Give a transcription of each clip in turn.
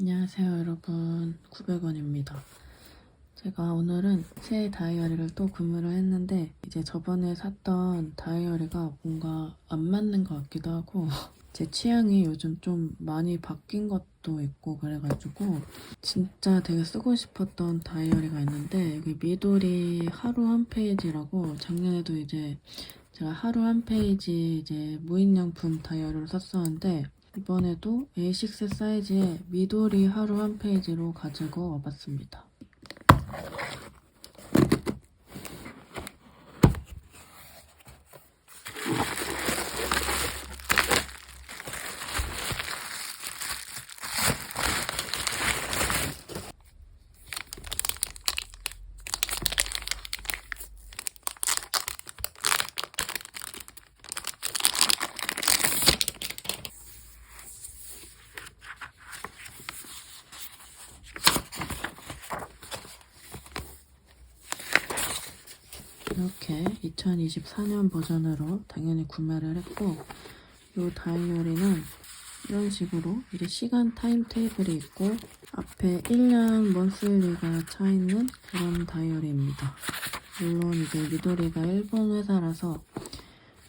안녕하세요 여러분. 900원입니다. 제가 오늘은 새 다이어리를 또 구매를 했는데 이제 저번에 샀던 다이어리가 뭔가 안 맞는 것 같기도 하고 제 취향이 요즘 좀 많이 바뀐 것도 있고 그래가지고 진짜 되게 쓰고 싶었던 다이어리가 있는데 여기 미도리 하루 한 페이지라고 작년에도 이제 제가 하루 한 페이지 이제 무인양품 다이어리를 샀었는데 이번에도 A6 사이즈의 미도리 하루 한 페이지로 가지고 와봤습니다. 이렇게 2024년 버전으로 당연히 구매를 했고 이 다이어리는 이런 식으로 이제 시간 타임 테이블이 있고 앞에 1년 먼슬리가 차 있는 그런 다이어리입니다. 물론 이제 미도리가 일본 회사라서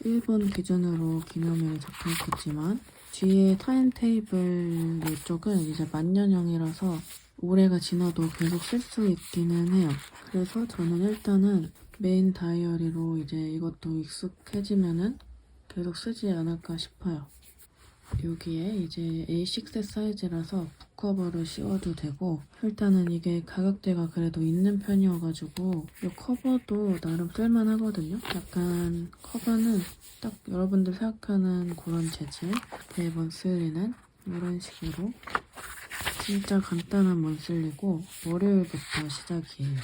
일본 기준으로 기념일이 적혀 있겠지만 뒤에 타임 테이블 이쪽은 이제 만년형이라서 올해가 지나도 계속 쓸 수 있기는 해요. 그래서 저는 일단은 메인 다이어리로 이제 이것도 익숙해지면은 계속 쓰지 않을까 싶어요. 여기에 이제 A6 사이즈라서 북커버를 씌워도 되고 일단은 이게 가격대가 그래도 있는 편이어가지고 이 커버도 나름 쓸만하거든요. 약간 커버는 딱 여러분들 생각하는 그런 재질 쓸리는 이런 식으로 진짜 간단한 먼슬리고 월요일부터 시작이에요.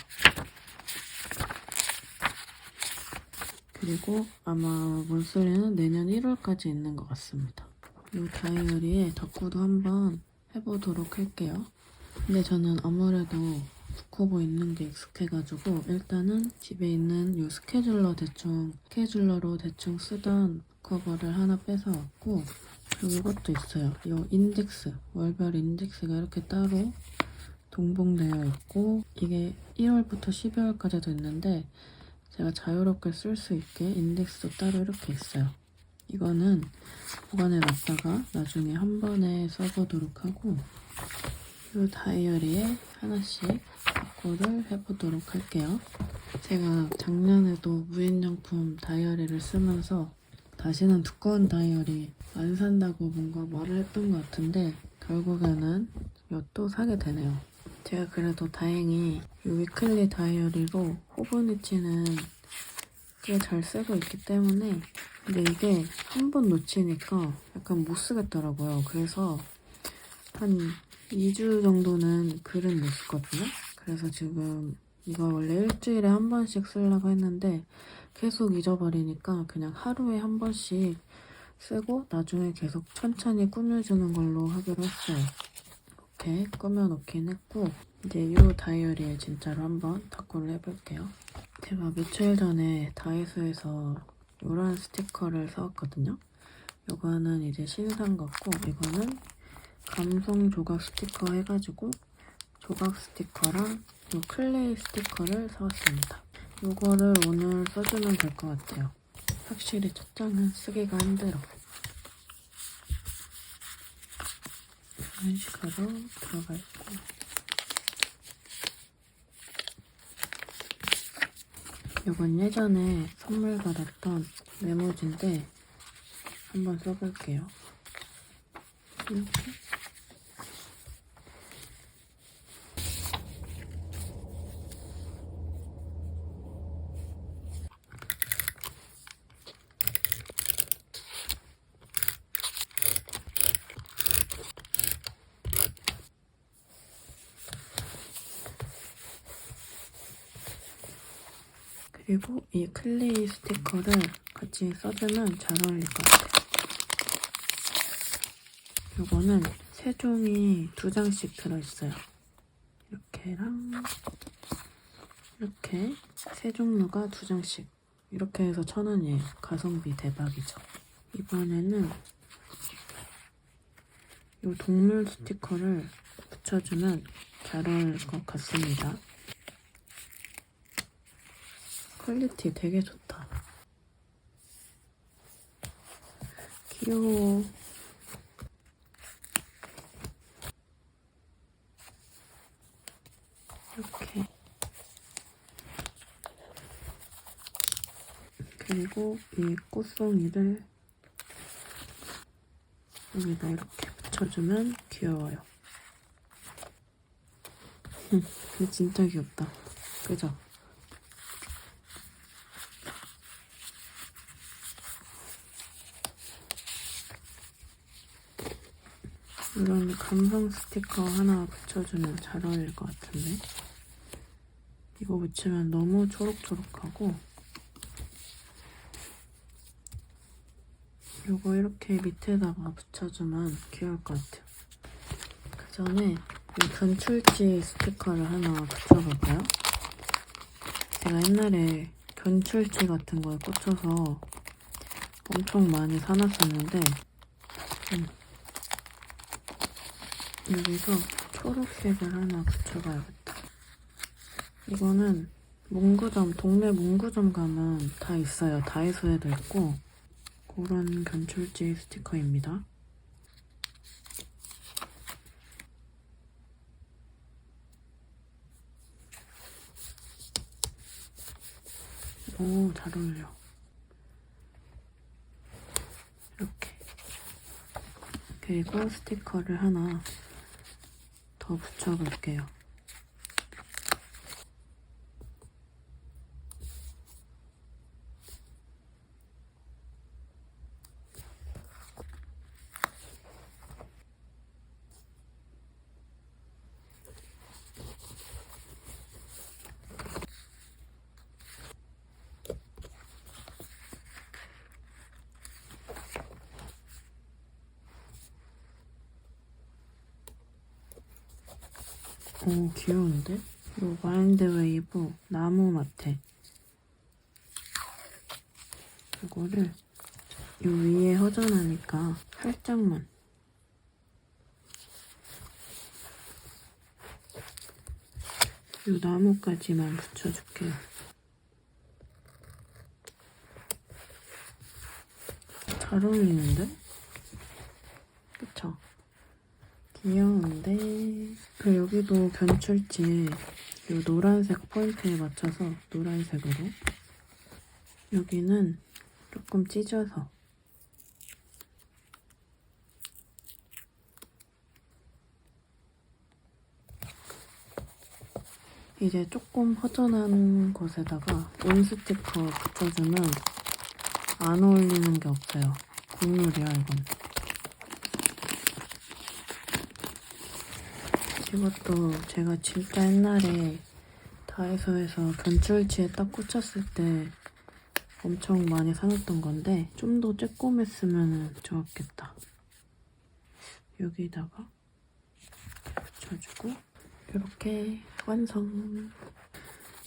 그리고 아마 먼슬리는 내년 1월까지 있는 것 같습니다. 이 다이어리에 덕구도 한번 해보도록 할게요. 근데 저는 아무래도 북커버 있는 게 익숙해가지고 일단은 집에 있는 이 스케줄러 대충 스케줄러로 대충 쓰던 북커버를 하나 뺏어왔고 그리고 이것도 있어요. 이 인덱스 월별 인덱스가 이렇게 따로 동봉되어 있고 이게 1월부터 12월까지도 있는데 제가 자유롭게 쓸 수 있게 인덱스도 따로 이렇게 있어요. 이거는 보관해 놨다가 나중에 한 번에 써보도록 하고 이 다이어리에 하나씩 바꾸를 해보도록 할게요. 제가 작년에도 무인정품 다이어리를 쓰면서 다시는 두꺼운 다이어리 안 산다고 뭔가 말을 했던 것 같은데 결국에는 이것도 사게 되네요. 제가 그래도 다행히 이 위클리 다이어리로 호브니치는 꽤 잘 쓰고 있기 때문에 근데 이게 한 번 놓치니까 약간 못 쓰겠더라고요. 그래서 한 2주 정도는 글은 못 썼거든요. 그래서 지금 이거 원래 일주일에 한 번씩 쓰려고 했는데 계속 잊어버리니까 그냥 하루에 한 번씩 쓰고 나중에 계속 천천히 꾸며주는 걸로 하기로 했어요. 이렇게 꾸며놓긴 했고 이제 이 다이어리에 진짜로 한번 탁구를 해볼게요. 제가 며칠 전에 다이소에서 이런 스티커를 사왔거든요. 이거는 이제 신상 같고 이거는 감성 조각 스티커 해가지고 조각 스티커랑 이 클레이 스티커를 사왔습니다. 이거를 오늘 써주면 될 것 같아요. 확실히 첫 장은 쓰기가 힘들어. 이런 식으로 들어가 있고 이건 예전에 선물 받았던 메모지인데 한번 써볼게요. 이렇게 그리고 이 클레이 스티커를 같이 써주면 잘 어울릴 것 같아요. 이거는 세 종이 두 장씩 들어있어요. 이렇게랑 이렇게 세 종류가 두 장씩 이렇게 해서 천 원이에요. 가성비 대박이죠. 이번에는 이 동물 스티커를 붙여주면 잘 어울릴 것 같습니다. 퀄리티 되게 좋다. 귀여워. 이렇게. 그리고 이 꽃송이를 여기다 이렇게 붙여주면 귀여워요. 진짜 귀엽다. 그죠? 이런 감성 스티커 하나 붙여주면 잘 어울릴 것 같은데 이거 붙이면 너무 초록초록하고 이거 이렇게 밑에다가 붙여주면 귀여울 것 같아요 그 전에 이 견출지 스티커를 하나 붙여볼까요? 제가 옛날에 견출지 같은 거에 꽂혀서 엄청 많이 사놨었는데 음. 여기서 초록색을 하나 붙여봐야겠다. 이거는 문구점, 동네 문구점 가면 다 있어요. 다이소에도 있고 그런 견출지 스티커입니다. 오, 잘 어울려. 이렇게. 그리고 스티커를 하나 더 붙여볼게요. 오, 귀여운데? 요 마인드 웨이브 나무 마테. 이거를 요 위에 허전하니까 살짝만. 요 나무까지만 붙여줄게요. 잘 어울리는데? 그쵸? 귀여운데 그 여기도 견출지 이 노란색 포인트에 맞춰서 노란색으로. 여기는 조금 찢어서. 이제 조금 허전한 곳에다가 온 스티커 붙여주면 안 어울리는 게 없어요. 국룰이야 이건 이것도 제가 진짜 옛날에 다이소에서 견출지에 딱 꽂혔을 때 엄청 많이 사놨던 건데 좀 더 쬐꼼했으면 좋았겠다. 여기다가 붙여주고 이렇게 완성.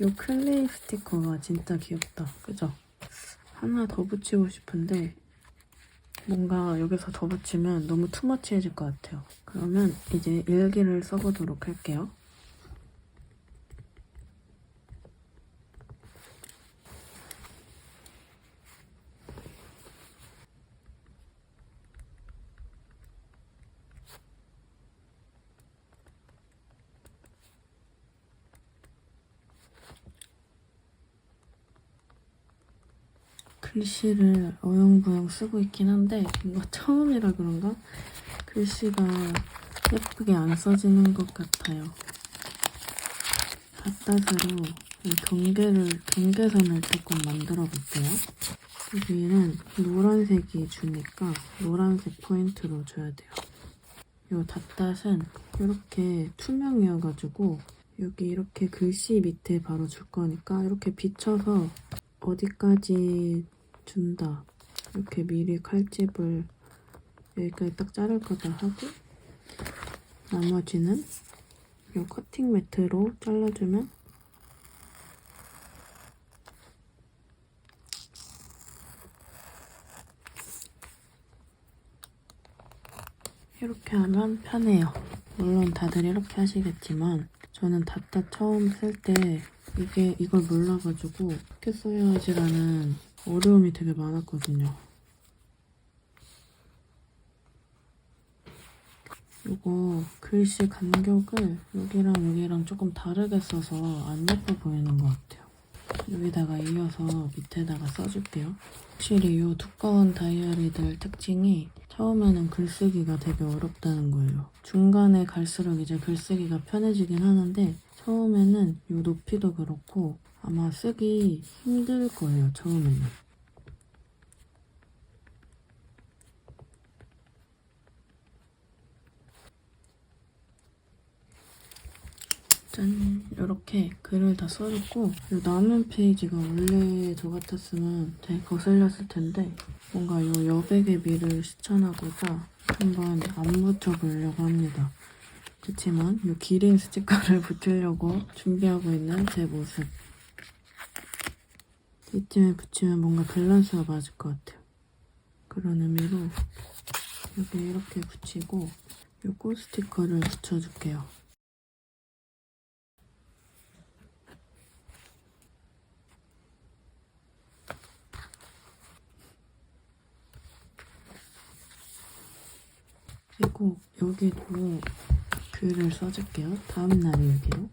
이 클레이 스티커가 진짜 귀엽다. 그죠? 하나 더 붙이고 싶은데 뭔가 여기서 더 붙이면 너무 투머치해질 것 같아요. 그러면 이제 일기를 써보도록 할게요. 글씨를 어영부영 쓰고 있긴 한데 이거 처음이라 그런가? 글씨가 예쁘게 안 써지는 것 같아요. 이 경계를, 경계선을 조금 만들어 볼게요. 여기는 노란색이 주니까 노란색 포인트로 줘야 돼요. 이 닷닷은 이렇게 투명이어가지고 여기 이렇게 글씨 밑에 바로 줄 거니까 이렇게 비춰서 어디까지 준다. 이렇게 미리 칼집을 여기까지 딱 자를 거다 하고 나머지는 이 커팅 매트로 잘라주면 이렇게 하면 편해요. 물론 다들 이렇게 하시겠지만 저는 다따 처음 쓸 때 이게 이걸 몰라가지고 어떻게 써야 지라는 어려움이 되게 많았거든요. 이거 글씨 간격을 여기랑 여기랑 조금 다르게 써서 안 예뻐 보이는 것 같아요. 여기다가 이어서 밑에다가 써줄게요. 확실히 이 두꺼운 다이어리들 특징이 처음에는 글쓰기가 되게 어렵다는 거예요. 중간에 갈수록 이제 글쓰기가 편해지긴 하는데 처음에는 이 높이도 그렇고 아마 쓰기 힘들 거예요. 처음에는. 짠 이렇게 글을 다 써줬고 이 남은 페이지가 원래 저 같았으면 되게 거슬렸을 텐데 뭔가 이 여백의 미를 실천하고자 한번 안 붙여보려고 합니다. 그치만 이 기린 스티커를 붙이려고 준비하고 있는 제 모습 이쯤에 붙이면 뭔가 밸런스가 맞을 것 같아요. 그런 의미로 여기 이렇게 붙이고 이 꽃 스티커를 붙여줄게요. 그리고 여기도 글을 써줄게요. 다음 날 일기로.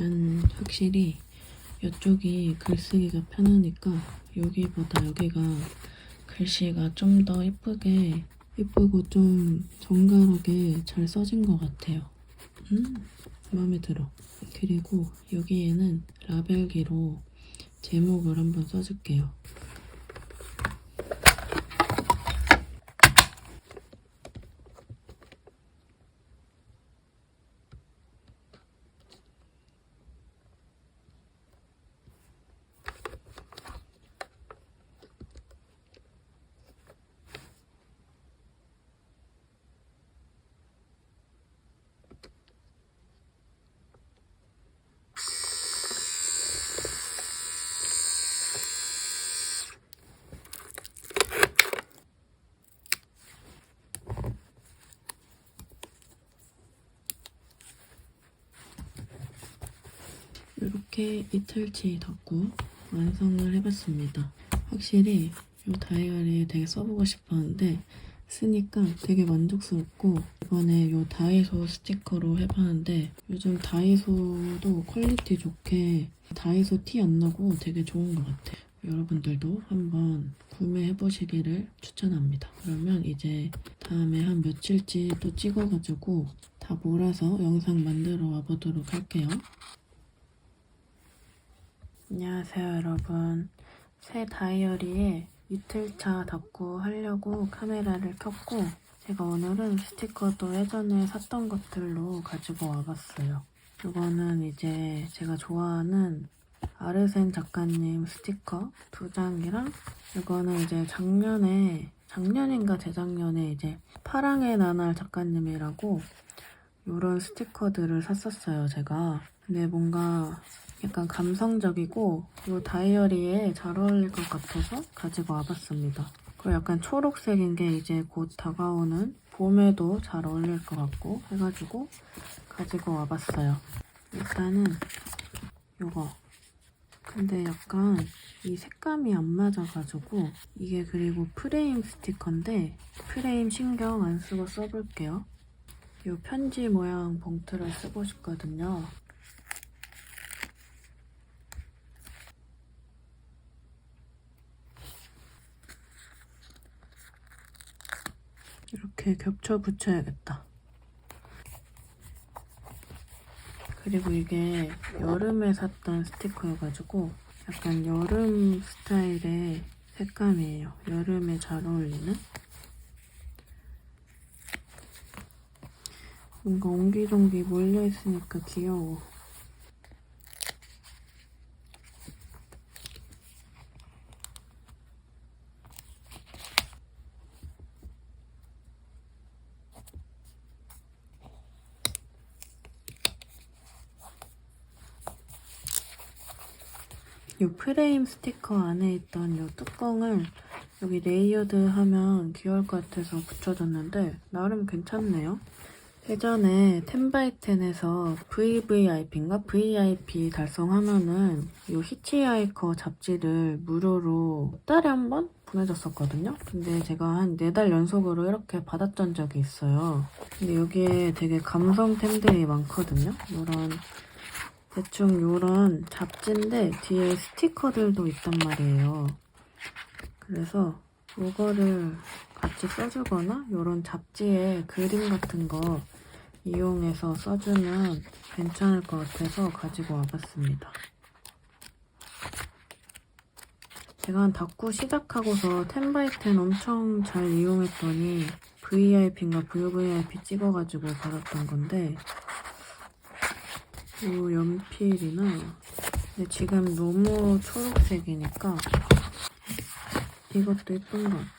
짠, 확실히 이쪽이 글쓰기가 편하니까 여기보다 여기가 글씨가 좀더 이쁘게 이쁘고 좀 정갈하게 잘 써진 것 같아요. 음, 마음에 들어. 그리고 여기에는 라벨기로 제목을 한번 써줄게요. 이렇게 이틀치 덕구 완성을 해봤습니다. 확실히 이 다이어리 되게 써보고 싶었는데 쓰니까 되게 만족스럽고 이번에 이 다이소 스티커로 해봤는데 요즘 다이소도 퀄리티 좋게 다이소 티 안 나고 되게 좋은 것 같아요. 여러분들도 한번 구매해 보시기를 추천합니다. 그러면 이제 다음에 한 며칠치 또 찍어가지고 다 몰아서 영상 만들어 와보도록 할게요. 안녕하세요 여러분. 새 다이어리에 이틀차 닫고 하려고 카메라를 켰고 제가 오늘은 스티커도 예전에 샀던 것들로 가지고 와봤어요. 이거는 이제 제가 좋아하는 아르센 작가님 스티커 두 장이랑 이거는 이제 작년에 작년인가 재작년에 이제 파랑의 나날 작가님이라고 이런 스티커들을 샀었어요 제가. 근데 뭔가 약간 감성적이고 이 다이어리에 잘 어울릴 것 같아서 가지고 와봤습니다. 그리고 약간 초록색인 게 이제 곧 다가오는 봄에도 잘 어울릴 것 같고 해가지고 가지고 와봤어요. 일단은 이거 근데 약간 이 색감이 안 맞아가지고 이게 그리고 프레임 스티커인데 프레임 신경 안 쓰고 써볼게요. 이 편지 모양 봉투를 쓰고 싶거든요. 이렇게 겹쳐 붙여야겠다. 그리고 이게 여름에 샀던 스티커여가지고 약간 여름 스타일의 색감이에요. 여름에 잘 어울리는? 뭔가 옹기종기 몰려있으니까 귀여워. 이 프레임 스티커 안에 있던 이 뚜껑을 여기 레이어드 하면 귀여울 것 같아서 붙여줬는데 나름 괜찮네요. 예전에 10x10에서 VVIP인가? VIP 달성하면은 이 히치하이커 잡지를 무료로 달에 한 번 보내줬었거든요. 근데 제가 한 4달 연속으로 이렇게 받았던 적이 있어요. 근데 여기에 되게 감성템들이 많거든요. 이런 대충 요런 잡지인데 뒤에 스티커들도 있단 말이에요. 그래서 요거를 같이 써주거나 요런 잡지에 그림 같은 거 이용해서 써주면 괜찮을 것 같아서 가지고 와봤습니다. 제가 한 닦고 시작하고서 10x10 엄청 잘 이용했더니 VIP인가 VVIP 찍어가지고 받았던 건데 요 연필이나 근데 지금 너무 초록색이니까 이것도 예쁜 것 같아.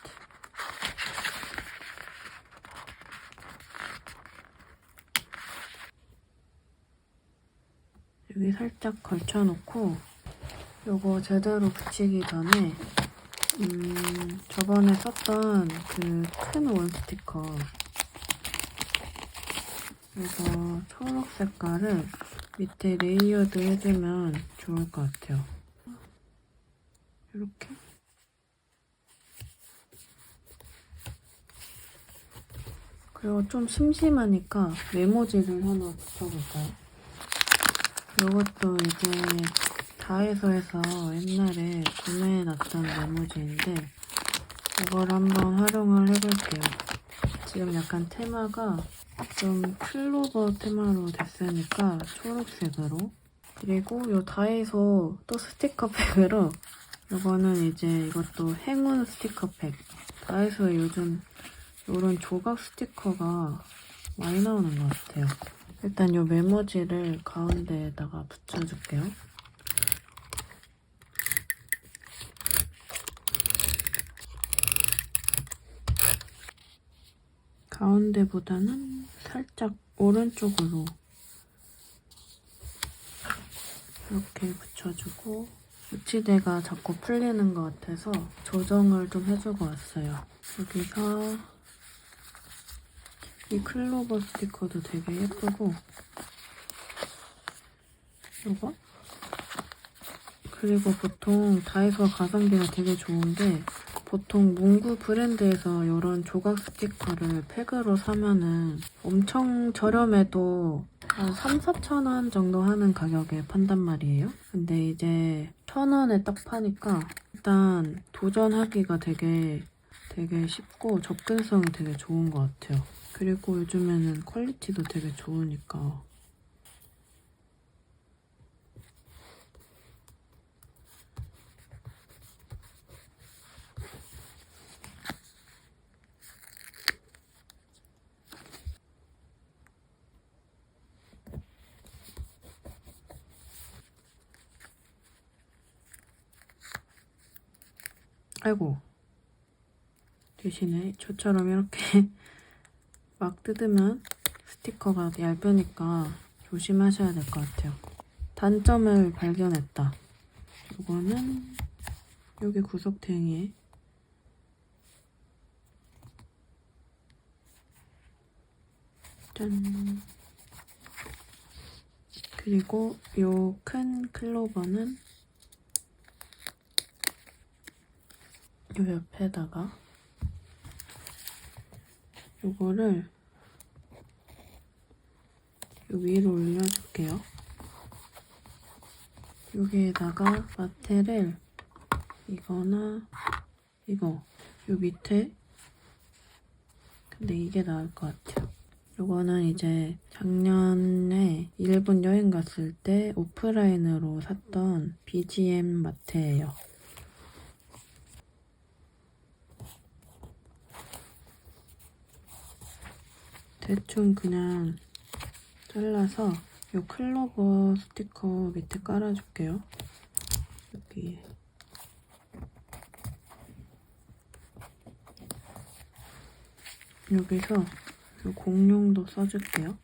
여기 살짝 걸쳐놓고 요거 제대로 붙이기 전에 음 저번에 썼던 그 큰 원 스티커 이거 초록 색깔을 밑에 레이어드 해주면 좋을 것 같아요. 이렇게. 그리고 좀 심심하니까 메모지를 하나 붙여볼까요? 이것도 이제 다이소에서 옛날에 구매해놨던 메모지인데 이걸 한번 활용을 해볼게요. 지금 약간 테마가 좀 클로버 테마로 됐으니까 초록색으로. 그리고 요 다이소 또 스티커 팩으로 이거는 이제 이것도 행운 스티커 팩. 다이소에 요즘 이런 조각 스티커가 많이 나오는 것 같아요. 일단 요 메모지를 가운데에다가 붙여줄게요 가운데보다는 살짝 오른쪽으로 이렇게 붙여주고 위치대가 자꾸 풀리는 것 같아서 조정을 좀 해주고 왔어요. 여기서 이 클로버 스티커도 되게 예쁘고 이거 그리고 보통 다이소 가성비가 되게 좋은 게 보통 문구 브랜드에서 이런 조각 스티커를 팩으로 사면은 엄청 저렴해도 한 3, 4천 원 정도 하는 가격에 판단 말이에요. 근데 이제 천 원에 딱 파니까 일단 도전하기가 되게 되게 쉽고 접근성이 되게 좋은 것 같아요. 그리고 요즘에는 퀄리티도 되게 좋으니까 아이고 대신에 저처럼 이렇게 막 뜯으면 스티커가 얇으니까 조심하셔야 될 것 같아요. 단점을 발견했다. 이거는 여기 구석탱이에 짠 그리고 요 큰 클로버는 요 옆에다가 요거를 요 위로 올려줄게요. 여기에다가 마테를 이거나 이거 요 밑에 근데 이게 나을 것 같아요. 요거는 이제 작년에 일본 여행 갔을 때 오프라인으로 샀던 BGM 마트예요. 대충 그냥 잘라서 요 클로버 스티커 밑에 깔아줄게요. 여기 여기서 요 공룡도 써줄게요.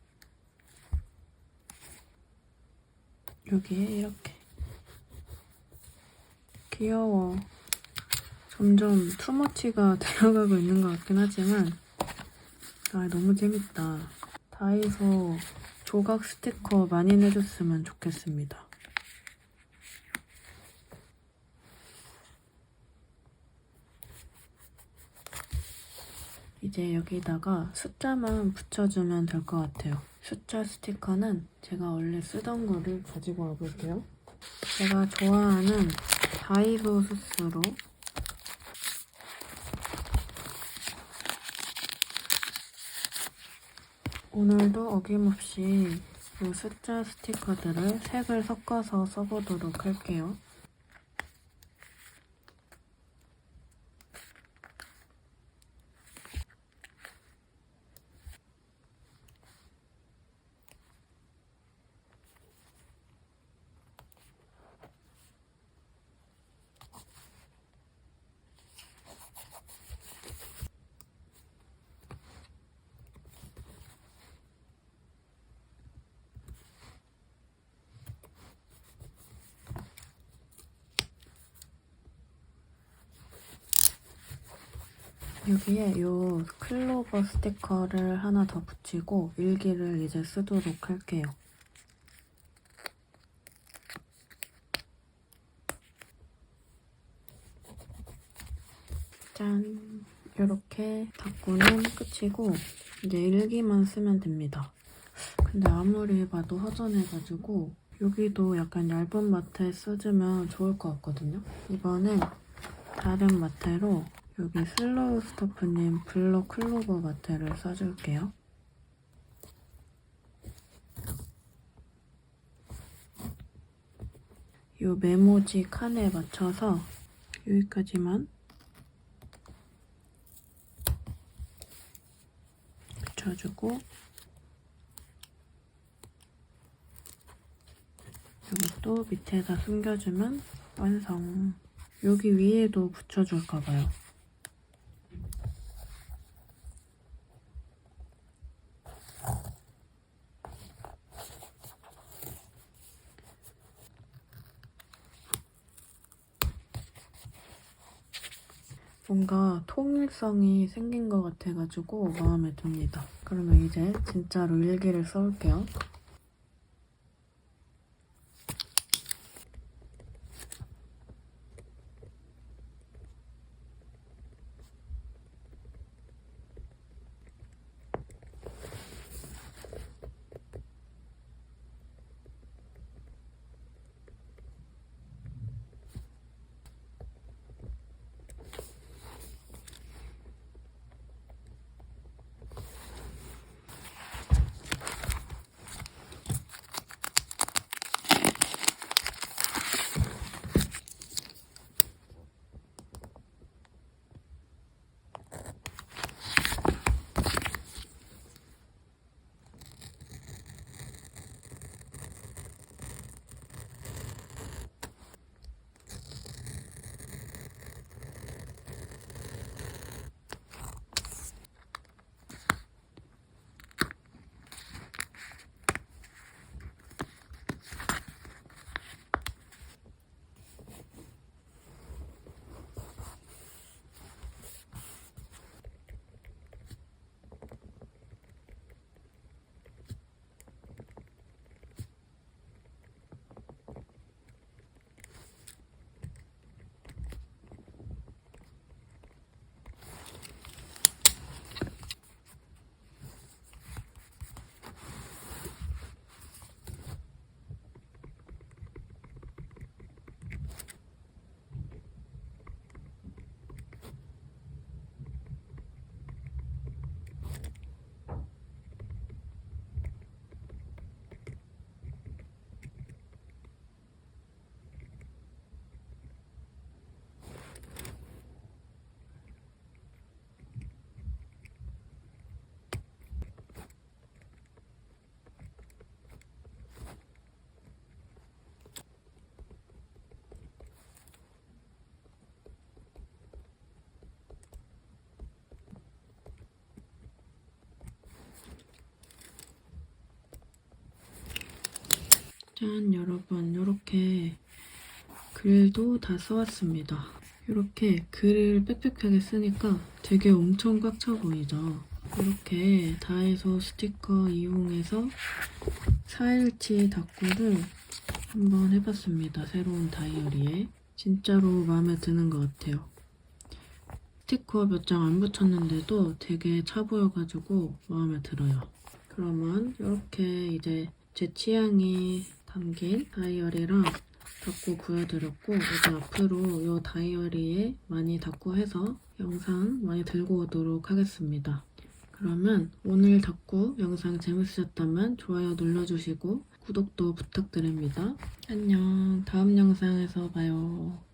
여기에 이렇게 귀여워. 점점 투머치가 들어가고 있는 것 같긴 하지만 아 너무 재밌다. 다이소 조각 스티커 많이 내줬으면 좋겠습니다. 이제 여기다가 숫자만 붙여주면 될 것 같아요. 숫자 스티커는 제가 원래 쓰던 거를 가지고 와볼게요. 제가 좋아하는 다이소 소스로 오늘도 어김없이 이 숫자 스티커들을 색을 섞어서 써보도록 할게요. 여기에 요 클로버 스티커를 하나 더 붙이고 일기를 이제 쓰도록 할게요. 짠! 이렇게 닦고는 끝이고 이제 일기만 쓰면 됩니다. 근데 아무리 봐도 허전해가지고 여기도 약간 얇은 마트에 써주면 좋을 것 같거든요. 이번엔 다른 마테로 여기 슬로우 스토프님 블러 클로버 마테를 써줄게요. 요 메모지 칸에 맞춰서 여기까지만 붙여주고 이것도 밑에다 숨겨주면 완성. 여기 위에도 붙여줄까봐요. 뭔가 통일성이 생긴 것 같아가지고 마음에 듭니다. 그러면 이제 진짜로 일기를 써올게요. 짠 여러분 이렇게 글도 다 써왔습니다. 이렇게 글을 빽빽하게 쓰니까 되게 엄청 꽉 차 보이죠? 이렇게 다해서 스티커 이용해서 4일치 닭구를 한번 해봤습니다. 새로운 다이어리에. 진짜로 마음에 드는 것 같아요. 스티커 몇 장 안 붙였는데도 되게 차 보여가지고 마음에 들어요. 그러면 이렇게 이제 제 취향이 담긴 다이어리랑 닫고 구해드렸고 이제 앞으로 이 다이어리에 많이 닫고 해서 영상 많이 들고 오도록 하겠습니다. 그러면 오늘 닫고 영상 재밌으셨다면 좋아요 눌러주시고 구독도 부탁드립니다. 안녕 다음 영상에서 봐요.